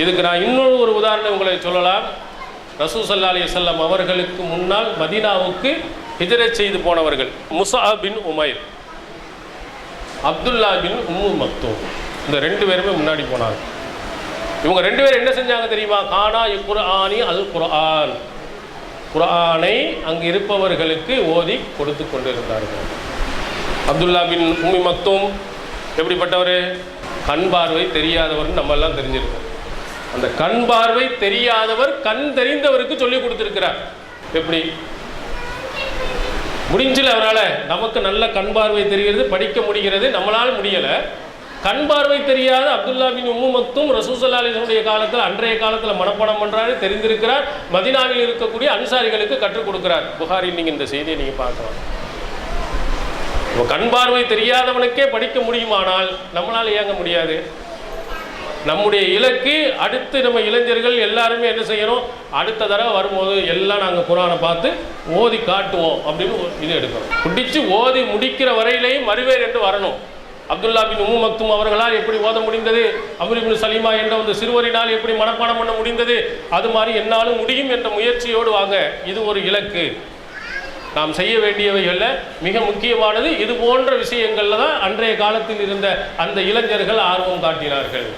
இதுக்கு நான் இன்னொரு ஒரு உதாரணம் உங்களை சொல்லலாம். ரசூசல்லா அலி செல்லம் அவர்களுக்கு முன்னால் மதீனாவுக்கு ஹிஜரை செய்து போனவர்கள். முசா பின் உமைர் அப்துல்லா பின் உம்மு மக்தூம். இந்த ரெண்டு பேருமே முன்னாடி போனாங்க. இவங்க ரெண்டு பேரும் என்ன செஞ்சாங்க தெரியுமா? கானா குர்ஆனி அல் குர்ஆன். குர்ஆனை அங்கு இருப்பவர்களுக்கு ஓதி கொடுத்து கொண்டிருந்தார்கள். அப்துல்லா பின் உம்மி மக்தூம் எப்படிப்பட்டவர்? கண் பார்வை தெரியாதவர்னு நம்ம எல்லாம் தெரிஞ்சிருக்கோம். அந்த கண் பார்வை தெரியாதவர் கண் தெரிந்தவருக்கு சொல்லி கொடுத்துருக்கிறார். எப்படி? முடிஞ்சல அவரால். நமக்கு நல்ல கண் பார்வை தெரிகிறது படிக்க முடிகிறது. நம்மளால் முடியலை. கண் பார்வை தெரியாத அப்துல்லா பின் உம்மு மக்தும் ரசூசல்லாலினுடைய காலத்தில் அன்றைய காலத்தில் மனப்பாடம் பண்ணுறாரு தெரிந்திருக்கிறார். மதினாவில் இருக்கக்கூடிய அன்சாரிகளுக்கு கற்றுக் கொடுக்கிறார். புகாரி நீங்கள் இந்த செய்தியை நீங்கள் பார்க்கலாம். இப்போ கண் பார்வை தெரியாதவனுக்கே படிக்க முடியுமானால் நம்மளால் இயங்க முடியாது? நம்முடைய இலக்கு அடுத்து நம்ம இளைஞர்கள் எல்லாருமே என்ன செய்யணும்? அடுத்த தடவை வரும்போது எல்லாம் நாங்கள் குரானை பார்த்து ஓதி காட்டுவோம் அப்படின்னு ஒரு இது எடுக்கணும். பிடிச்சு ஓதி முடிக்கிற வரையிலேயும் மறுவேர் என்று வரணும். அப்துல்லா பின் உம்மு மக்தும் அவர்களால் எப்படி ஓத முடிந்தது? அபுலிபின் சலீமா என்ற அந்த சிறுவரினால் எப்படி மனப்பாடம் பண்ண முடிந்தது? அது மாதிரி என்னாலும் முடியும் என்ற முயற்சியோடு வாங்க. இது ஒரு இலக்கு. நாம் செய்ய வேண்டியவைகளில் மிக முக்கியமானது இது போன்ற விஷயங்களில் தான் அன்றைய காலத்தில் இருந்த அந்த இளைஞர்கள் ஆர்வம் காட்டினார்கள்.